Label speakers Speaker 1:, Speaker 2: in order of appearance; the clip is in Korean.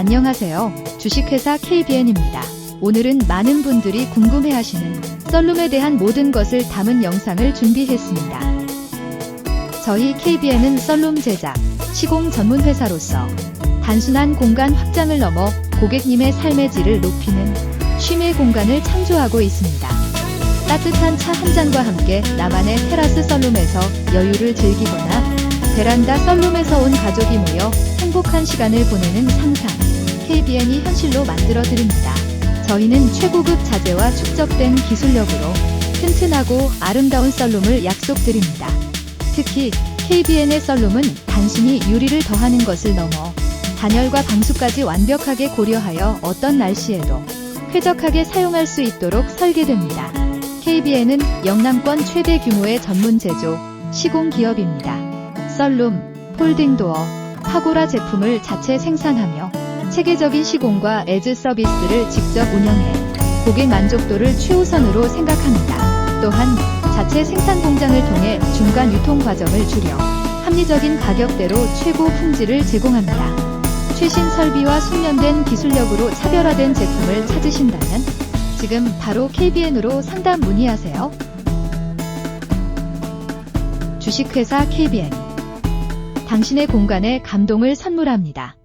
Speaker 1: 안녕하세요. 주식회사 KBN입니다. 오늘은 많은 분들이 궁금해하시는 썰룸에 대한 모든 것을 담은 영상을 준비했습니다. 저희 KBN은 썰룸 제작, 시공 전문 회사로서 단순한 공간 확장을 넘어 고객님의 삶의 질을 높이는 쉼의 공간을 창조하고 있습니다. 따뜻한 차 한 잔과 함께 나만의 테라스 썰룸에서 여유를 즐기거나 베란다 썰룸에서 온 가족이 모여 행복한 시간을 보내는 상상. KBN이 현실로 만들어 드립니다. 저희는 최고급 자재와 축적된 기술력으로 튼튼하고 아름다운 썰룸을 약속드립니다. 특히 KBN의 썰룸은 단순히 유리를 더하는 것을 넘어 단열과 방수까지 완벽하게 고려하여 어떤 날씨에도 쾌적하게 사용할 수 있도록 설계됩니다. KBN은 영남권 최대 규모의 전문 제조, 시공 기업입니다. 썰룸, 폴딩 도어, 파고라 제품을 자체 생산하며 체계적인 시공과 에즈 서비스를 직접 운영해 고객 만족도를 최우선으로 생각합니다. 또한 자체 생산 공장을 통해 중간 유통 과정을 줄여 합리적인 가격대로 최고 품질을 제공합니다. 최신 설비와 숙련된 기술력으로 차별화된 제품을 찾으신다면 지금 바로 KBN으로 상담 문의하세요. 주식회사 KBN 당신의 공간에 감동을 선물합니다.